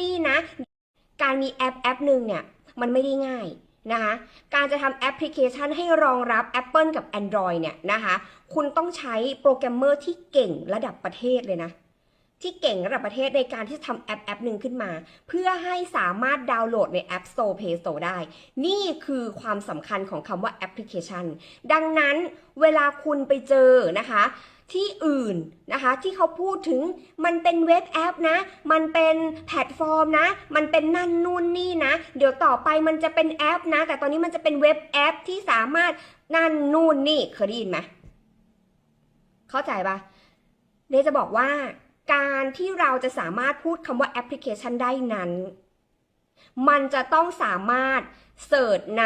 นี่นะ การมีแอปแอปหนึ่งเนี่ยมันไม่ได้ง่ายนะคะ การจะทำแอปพลิเคชันให้รองรับ Apple กับ Android เนี่ยนะคะ คุณต้องใช้โปรแกรมเมอร์ที่เก่งระดับประเทศเลยนะ ที่เก่งระดับประเทศในการที่จะทำแอปแอปหนึ่งขึ้นมา เพื่อให้สามารถดาวน์โหลดใน App Store Play Store ได้ นี่คือความสำคัญของคำว่าแอปพลิเคชัน ดังนั้นเวลาคุณไปเจอนะคะ ที่อื่นนะคะ ที่เขาพูดถึงมันเป็นเว็บแอปนะ มันเป็นแพลตฟอร์มนะ มันเป็นนั่นนู่นนี่นะ เดี๋ยวต่อไปมันจะเป็นแอปนะ แต่ตอนนี้มันจะเป็นเว็บแอปที่สามารถนั่นนู่นนี่เคยได้ยินไหมเข้าใจปะเดจะบอกว่า การที่เราจะสามารถพูดคำว่าแอปพลิเคชันได้นั้น มันจะต้องสามารถเสิร์ชใน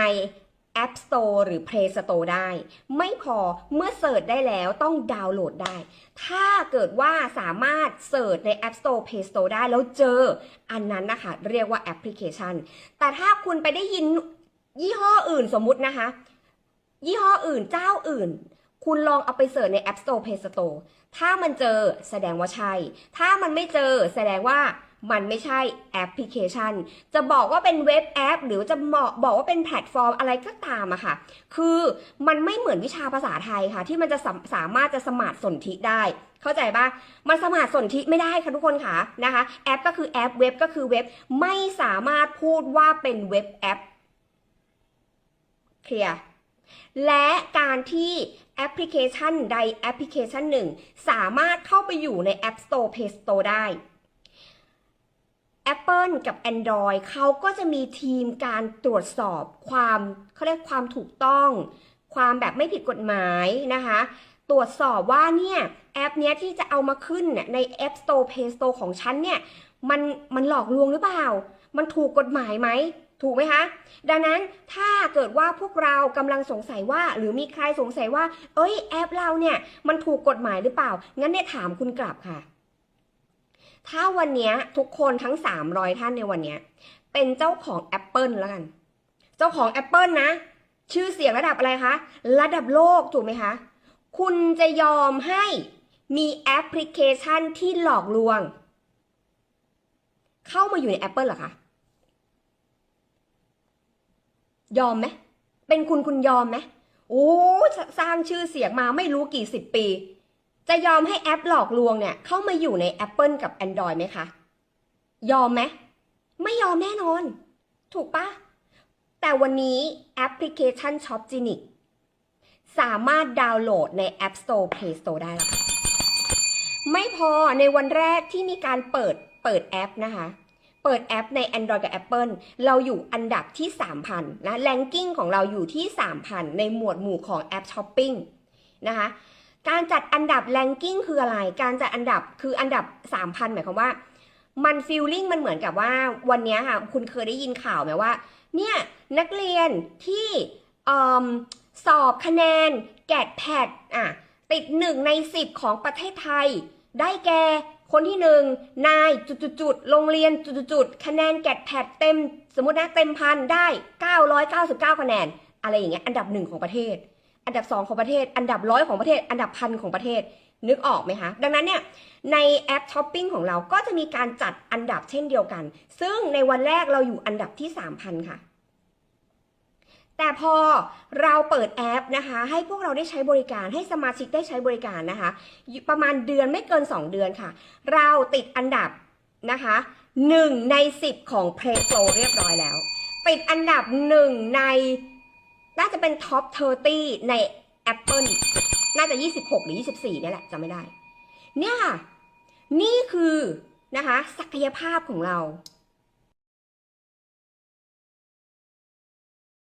App Store หรือ Play Store ได้ ไม่พอเมื่อเสิร์ชได้แล้วต้องดาวน์โหลดได้ ถ้าเกิดว่าสามารถเสิร์ชใน App Store Play Store ได้แล้วเจอ อันนั้นนะคะเรียกว่าแอปพลิเคชัน แต่ถ้าคุณไปได้ยินยี่ห้ออื่นสมมุตินะคะ ยี่ห้ออื่นเจ้าอื่น คุณลองเอาไปเสิร์ชใน App Store Play Store ถ้ามันเจอแสดงว่าใช่ ถ้ามันไม่เจอแสดงว่า มันไม่ใช่แอปพลิเคชัน จะบอกว่าเป็นเว็บแอป หรือจะบอกบอกว่าเป็นแพลตฟอร์มอะไรก็ตามอะค่ะ คือมันไม่เหมือนวิชาภาษาไทยค่ะ ที่มันจะสาสามารถจะสมาร์ทสนธิได้ เข้าใจปะมันสมาร์ทสนธิไม่ได้ค่ะทุกคนค่ะนะคะแอปก็คือแอปเว็บก็คือเว็บไม่สามารถพูดว่าเป็นเว็บแอปเคลียร์และการที่แอปพลิเคชันใดแอปพลิเคชันหนึ่ง สามารถเข้าไปอยู่ใน App Store Play Store ได้ Apple กับ Android เขาก็จะมีทีมการตรวจสอบความเขาเรียกความถูกต้อง ความแบบไม่ผิดกฎหมายนะคะ ตรวจสอบว่าเนี่ยแอปเนี้ยที่จะเอามาขึ้นเนี่ยใน App Store Play Store ของฉันเนี่ยมันมันหลอกลวงหรือเปล่า มันถูกกฎหมายไหม ถูกไหมคะ ดังนั้นถ้าเกิดว่าพวกเรากำลังสงสัยว่า หรือมีใครสงสัยว่า เอ้ยแอปเราเนี่ยมันถูกกฎหมายหรือเปล่า งั้นเนี่ยถามคุณกลับค่ะ ถ้าวันนี้ทุกคนทั้ง 300 ท่านในวันนี้เป็นเจ้าของ Apple แล้วกัน เจ้าของ Apple นะ ชื่อเสียงระดับอะไรคะ ระดับโลกถูกไหมคะ คุณจะยอมให้มีแอปพลิเคชันที่หลอกลวง เข้ามาอยู่ใน Apple หรอคะ ยอมไหม เป็นคุณคุณยอมไหมโอ้สร้างชื่อเสียงมาไม่รู้กี่สิบปี จะยอมให้แอปหลอกลวงเนี่ยเข้ามาอยู่ใน Apple กับ Android ไหมคะ ยอมไหม ไม่ยอมแน่นอน ถูกปะ แต่วันนี้แอปพลิเคชัน Shop g e n i c สามารถดาวน์โหลดใน App Store Play Store ได้แล้วไม่พอในวันแรกที่มีการเปิดเปิดแอปนะคะ เปิดแอปใน Android กับ Apple เราอยู่อันดับที่ 3,000 นะแ a งกิ้งของเราอยู่ที่ 3,000 ในหมวดหมู่ของแอปช้อปปิ้งนะคะ การจัดอันดับ r งกิ้งคืออะไร การจัดอันดับคืออันดับ 3,000 หมายความว่า มันฟีลลิ่งมันเหมือนกับว่าวันนี้ค่ะ คุณเคยได้ยินข่าวไหมว่า เนี่ย นักเรียนที่สอบคะแนน แกดแพดอะติดหนึ่งใน 10 ของประเทศไทย ได้แก่คนที่หนึ่งนายจุดๆโรงเรียนจุดๆคะแนนแกดแพดเต็ม สมมตินะเต็มพันได้ 999 คะแนน อะไรอย่างเงี้ยอันดับหนึ่งของประเทศ อันดับสองของประเทศ อันดับร้อยของประเทศ อันดับพันของประเทศ นึกออกไหมคะ ดังนั้นเนี่ยในแอปช้อปปิ้งของเราก็จะมีการจัดอันดับเช่นเดียวกัน ซึ่งในวันแรกเราอยู่อันดับที่ 3,000 ค่ะ แต่พอเราเปิดแอปนะคะ ให้พวกเราได้ใช้บริการ ให้สมาชิกได้ใช้บริการนะคะ ประมาณเดือนไม่เกิน 2 เดือนค่ะ เราติดอันดับนะคะ1ใน 10 ของ Play Store เรียบร้อยแล้ว ติดอันดับ 1 ใน น่าจะเป็นท็อป30 ใน Apple น่าจะ 26 หรือ 24เนี่ยแหละจำไม่ได้ เนี่ยค่ะ นี่คือนะคะ ศักยภาพของเรา